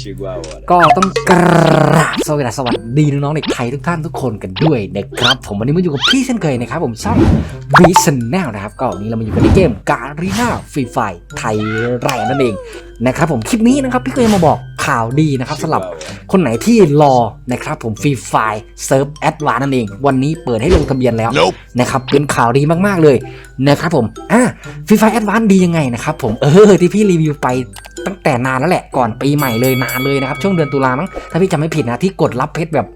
Chegou a hora. ก็ต้องกราบสวัสดีสวัสดีน้องๆเด็กไทยทุกท่านทุกคนกันด้วยนะครับ ผมวันนี้มาอยู่กับพี่เช่นเคยนะครับ ผมช่อง v ีซันแนลนะครับ ก็วันนี้เรามาอยู่กันในเกมการีนาฟรีไฟไทยแรนนั่นเองนะครับผมคลิปนี้นะครับพี่ก็จะมาบอกข่าวดีนะครับสำหรับคนไหนที่รอนะครับผมฟรีไฟเซิร์ฟแอดวานนั่นเอง วันนี้เปิดให้ลงทะเบียนแล้ว Nope. นะครับเป็นข่าวดีมากๆเลยนะครับผมอะฟรีไฟแอดวานดียังไงนะครับผมเออที่พี่รีวิวไป ตั้งแต่นานแล้วแหละก่อนปีใหม่เลยนานเลยนะครับ ช่วงเดือนตุลามั้งถ้าพี่จำไม่ผิดนะที่กดรับเพชรแบบ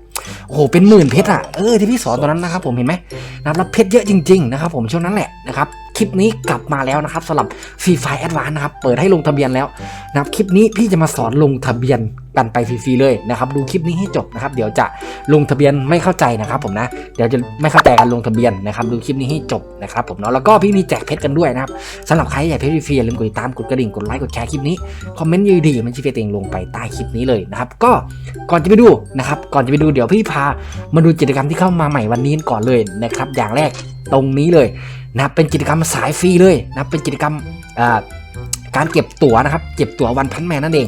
โอ้โหเป็นหมื่นเพชรอะเออที่พี่สอนตอนนั้นนะครับผมเห็นไหมนะครับรับเพชรเยอะจริง ๆ นะครับผมช่วงนั้นแหละนะครับ คลิปนี้กลับมาแล้วนะครับสำหรับฟรีไฟแอดวานนะครับ เปิดให้ลงทะเบียนแล้วนะครับคลิปนี้พี่จะมาสอนลงทะเบียนกันไปฟรีๆเลยนะครับ ดูคลิปนี้ให้จบนะครับ เดี๋ยวจะลงทะเบียนไม่เข้าใจนะครับ ผมนะเดี๋ยวจะไม่เข้าใจการลงทะเบียนนะครับ ดูคลิปนี้ให้จบนะครับ ผมเนาะแล้วก็พี่มีแจกเพชรกันด้วยนะครับสำหรับใครอยากเพชรฟรีอย่าลืมกดติดตามกดกระดิ่งกดไลค์กดแชร์คลิปนี้คอมเมนต์ดีมันชี้เฟซเองลงไปใต้คลิปนี้เลยนะครับ ก็ก่อนจะไปดูนะครับ ก่อนจะไปดูเดี๋ยวพี่พามาดูกิจกรรมที่เข้ามาใหม่วันนี้ก่อนเลยนะครับ อย่างแรกตรงนี้เลย นะเป็นกิจกรรมสายฟรีเลยนะเป็นกิจกรรมการเก็บตั๋วนะครับ เก็บตั๋ววันพันแมนนั่นเอง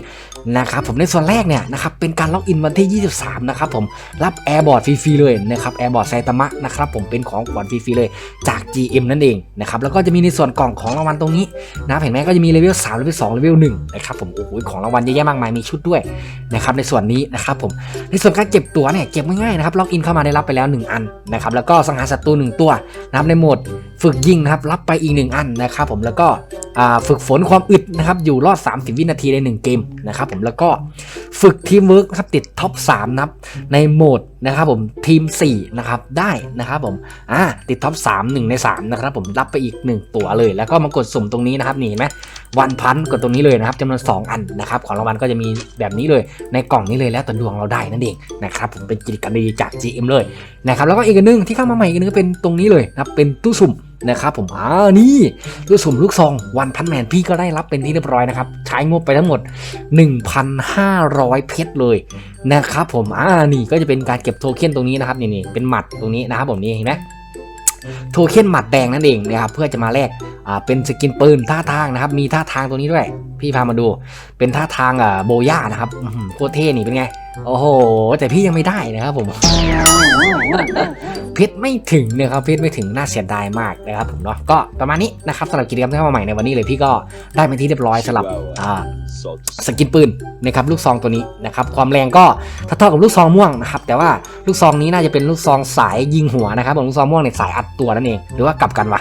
นะครับผมในส่วนแรกเนี่ยนะครับเป็นการล็อกอินวันที่ 23 นะครับผมรับแอร์บอร์ดฟรีๆเลยนะครับแอร์บอร์ดไซตามะนะครับผมเป็นของขวัญฟรีๆเลยจาก GM นั่นเองนะครับแล้วก็จะมีในส่วนกล่องของรางวัลตรงนี้นะเห็นไหมก็จะมีเลเวล3เลเวล2เลเวล1นะครับผมโอ้โหของรางวัลเยอะแยะมากมายมีชุดด้วยนะครับในส่วนนี้นะครับผมในส่วนการเก็บตั๋วเนี่ยเก็บง่ายๆนะครับล็อกอินเข้ามาได้รับไปแล้ว 1 อันนะครับแล้วก็สังหารศัตรู1ตัวนะครับในโหมดฝึกยิงนะครับรับไปอีก1อันนะครับผมแล้วก็ฝึกฝนความอึดนะครับอยู่รอด 30 วินาทีใน 1 เกมนะครับผมแล้วก็ฝึกทีมเวิร์กนะครับติดท็อป3นะครับในโหมดนะครับผมทีม4นะครับได้นะครับผมอ่าติดท็อป3 1 ใน 3 นะครับผมรับไปอีก 1 ตัวเลย แล้วก็มากดสุ่มตรงนี้นะครับนี่เห็นไหมวันพันกดตรงนี้เลยนะครับจำนวน 2 อันนะครับของรางวัลก็จะมีแบบนี้เลยในกล่องนี้เลยแล้วแต่ดวงเราได้นั่นเองนะครับผมเป็นกิจกรรมดีจาก GM เลยนะครับแล้วก็อีกนหนึงที่เข้ามาใหม่อีกนึงก็เป็นตรงนี้เลยนะเป็นตู้สุ่ม นะครับผมอ่านี่ตู้สุ่มลูกซองวันพันแมนพี่ก็ได้รับเป็นที่เรียบร้อยนะครับ ใช้งบไปทั้งหมด 1,500 เพชรเลยนะครับผมอ่านี่ก็จะเป็นการเก็บโทเค็นตรงนี้นะครับนี่นี่เป็นหมัดตรงนี้นะครับผมนี่เห็นไหมโทเค็นหมัดแดงนั่นเองนะครับเพื่อจะมาแลกอ่าเป็นสกินปืนท่าทางนะครับ มีท่าทางตรงนี้ด้วย พี่พามาดู เป็นท่าทางอ่าโบย่านะครับโคตรเท่นี่เป็นไง โอ้โห แต่พี่ยังไม่ได้นะครับผม เพชรไม่ถึงนะครับเพชรไม่ถึงน่าเสียดายมากนะครับผมเนาะก็ประมาณนี้นะครับสำหรับกิจกรรมที่เข้ามาใหม่ในวันนี้เลยพี่ก็ได้เป็นที่เรียบร้อยสำหรับอ่าสกินปืนนะครับลูกซองตัวนี้นะครับความแรงก็เท่ากับลูกซองม่วงนะครับแต่ว่าลูกซองนี้น่าจะเป็นลูกซองสายยิงหัวนะครับผมลูกซองม่วงในยสายอัดตัวนั่นเองหรือว่ากลับกันวะ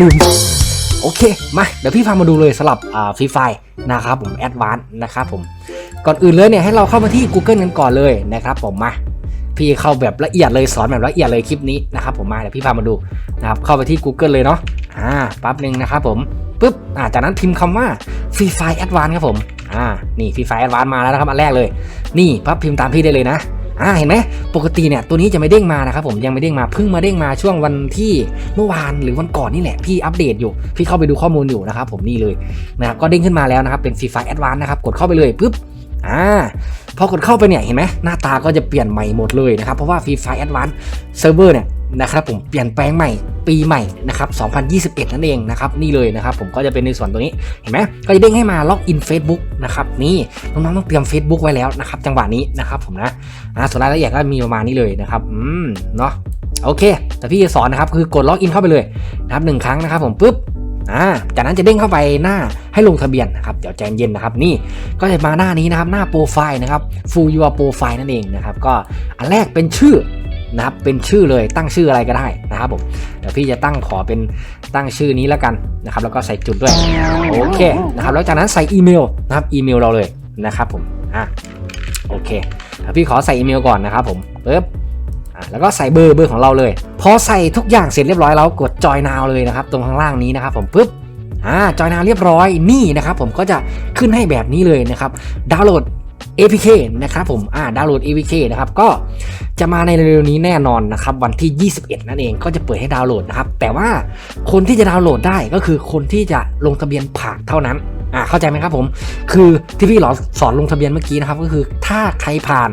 ลืมโอเคมาเดี๋ยวพี่พามาดูเลยสำหรับอ่าฟรีไฟนะครับผมแอดวานนะครับผมก่อนอื่นเลยเนี่ยให้เราเข้ามาที่ Google กันก่อนเลยนะครับผมมา พี่เข้าแบบละเอียดเลยสอนแบบละเอียดเลยคลิปนี้นะครับผมมาเดี๋ยวพี่พามาดูนะครับเข้าไปที่ Google เลยเนาะอ่าปั๊บหนึ่งนะครับผมปุ๊บอ่าจากนั้นพิมพ์คำว่าฟรีไฟแอดวานครับผมอ่านี่ฟรีไฟแอดวานมาแล้วนะครับอันแรกเลย นี่ปั๊บพิมพ์ตามพี่ได้เลยนะอ่าเห็นไหมปกติเนี่ยตัวนี้จะไม่เด้งมานะครับผมยังไม่เด้งมาเพิ่งมาเด้งมาช่วงวันที่เมื่อวานหรือวันก่อนนี่แหละพี่อัปเดตอยู่พี่เข้าไปดูข้อมูลอยู่นะครับผมนี่เลยนะครับก็เด้งขึ้นมาแล้วนะครับเป็นฟรีไฟแอดวานนะครับกดเข้าไปเลยปุ๊บ อ่าพอกดเข้าไปเนี่ยเห็นไหมหน้าตาก็จะเปลี่ยนใหม่หมดเลยนะครับ เพราะว่าฟรีไฟแอดวานเซิร์ฟเวอร์เนี่ยนะครับผมเปลี่ยนแปลงใหม่ปีใหม่นะครับ 2021 นั่นเองนะครับนี่เลยนะครับผมก็จะเป็นในส่วนตัวนี้เห็นไหมก็จะเด้งให้มาล็อกอิน Facebook นะครับนี่น้องๆต้องเตรียม Facebook ไว้แล้วนะครับจังหวะนี้นะครับผมนะอ่าส่วนรายละเอียดก็มีประมาณนี้เลยนะครับอืมเนาะโอเค แต่พี่จะสอนนะครับคือกดล็อกอินเข้าไปเลยนะครับหนึ่งครั้งนะครับผมปุ๊บอ่าจากนั้นจะเด้งเข้าไปหน้า ให้ลงทะเบียนนะครับเดี๋ยวใจเย็นนะครับนี่ก็จะมาหน้านี้นะครับหน้าโปรไฟล์นะครับ full your profile นั่นเองนะครับก็อันแรกเป็นชื่อนะครับเป็นชื่อเลยตั้งชื่ออะไรก็ได้นะครับผมเดี๋ยวพี่จะตั้งขอเป็นตั้งชื่อนี้แล้วกันนะครับแล้วก็ใส่จุดด้วยโอเคนะครับแล้วจากนั้นใส่อีเมลนะครับอีเมลเราเลยนะครับผมอะโอเคเดี๋ยวพี่ขอใส่อีเมลก่อนนะครับผมปึ๊บอะแล้วก็ใส่เบอร์เบอร์ของเราเลย พอใส่ทุกอย่างเสร็จเรียบร้อยแล้วกดจอยนาวเลยนะครับ ตรงข้างล่างนี้นะครับผมปึ๊บ อ่าจอยนาเรียบร้อยนี่นะครับผมก็จะขึ้นให้แบบนี้เลยนะครับดาวน์โหลด APK นะครับผมอ่าดาวน์โหลด APK นะครับก็จะมาในเร็วๆนี้แน่นอนนะครับวันที่ 21 นั่นเองก็จะเปิดให้ดาวน์โหลดนะครับแต่ว่าคนที่จะดาวน์โหลดได้ก็คือคนที่จะลงทะเบียนผ่านเท่านั้นอ่าเข้าใจไหมครับผมคือที่พี่หลอสอนลงทะเบียนเมื่อกี้นะครับก็คือถ้าใครผ่าน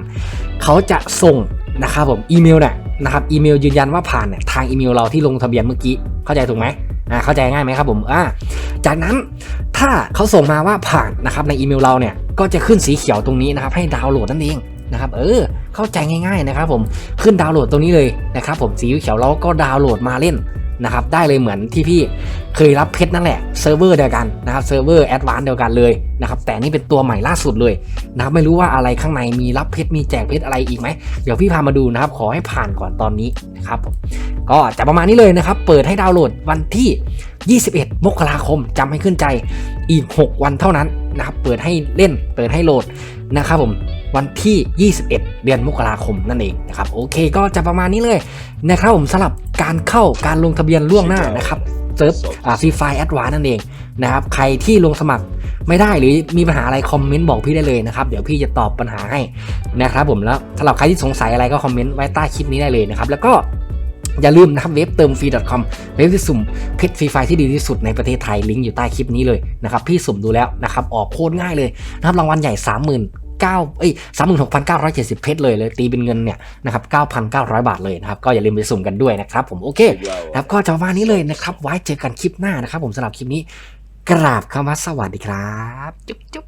เขาจะส่งนะครับผมอีเมลเนี่ยนะครับอีเมลยืนยันว่าผ่านเนี่ยทางอีเมลเราที่ลงทะเบียนเมื่อกี้เข้าใจถูกไหม อ่าเข้าใจง่ายไหมครับผมอ่าจากนั้นถ้าเขาส่งมาว่าผ่านนะครับในอีเมลเราเนี่ยก็จะขึ้นสีเขียวตรงนี้นะครับให้ดาวน์โหลดนั่นเองนะครับเออเข้าใจง่ายๆนะครับผมขึ้นดาวน์โหลดตรงนี้เลยนะครับผมสีเขียวเราก็ดาวน์โหลดมาเล่น นะครับได้เลยเหมือนที่พี่เคยรับเพชรนั่นแหละเซิร์ฟเวอร์เดียวกันนะครับเซิร์ฟเวอร์แอดวานซ์เดียวกันเลยนะครับแต่นี่เป็นตัวใหม่ล่าสุดเลยนะครับไม่รู้ว่าอะไรข้างในมีรับเพชรมีแจกเพชรอะไรอีกไหมเดี๋ยวพี่พามาดูนะครับขอให้ผ่านก่อนตอนนี้นะครับผมก็จะประมาณนี้เลยนะครับเปิดให้ดาวน์โหลดวันที่ 21 มกราคมจำให้ขึ้นใจอีก 6 วันเท่านั้นนะครับเปิดให้เล่นเปิดให้โหลดนะครับผม วันที่ 21 เดือนมกราคมนั่นเองนะครับโอเคก็จะประมาณนี้เลยนะครับผมสำหรับการเข้าการลงทะเบียนล่วงหน้านะครับเซิร์ฟอ่าฟรีไฟแอดวานนั่นเองนะครับใครที่ลงสมัครไม่ได้หรือมีปัญหาอะไรคอมเมนต์บอกพี่ได้เลยนะครับเดี๋ยวพี่จะตอบปัญหาให้นะครับผมแล้วสำหรับใครที่สงสัยอะไรก็คอมเมนต์ไว้ใต้คลิปนี้ได้เลยนะครับแล้วก็อย่าลืมนะครับเว็บเติมฟรี .com เว็บที่สุ่มเพชรฟรีไฟที่ดีที่สุดในประเทศไทยลิงก์อยู่ใต้คลิปนี้เลยนะครับพี่สุ่มดูแล้วนะครับออกโคตรง่ายเลยนะครับรางวัลใหญ่ 30,000 9เอ้ย36,970 เพชรเลยเลยตีเป็นเงินเนี่ยนะครับ9,900 บาทเลยนะครับก็อย่าลืมไปสุ่มกันด้วยนะครับผมโอเคนะครับก็จะประมาณนี้เลยนะครับไว้เจอกันคลิปหน้านะครับผมสำหรับคลิปนี้กราบคำว่าสวัสดีครับ จุ๊บจุ๊บ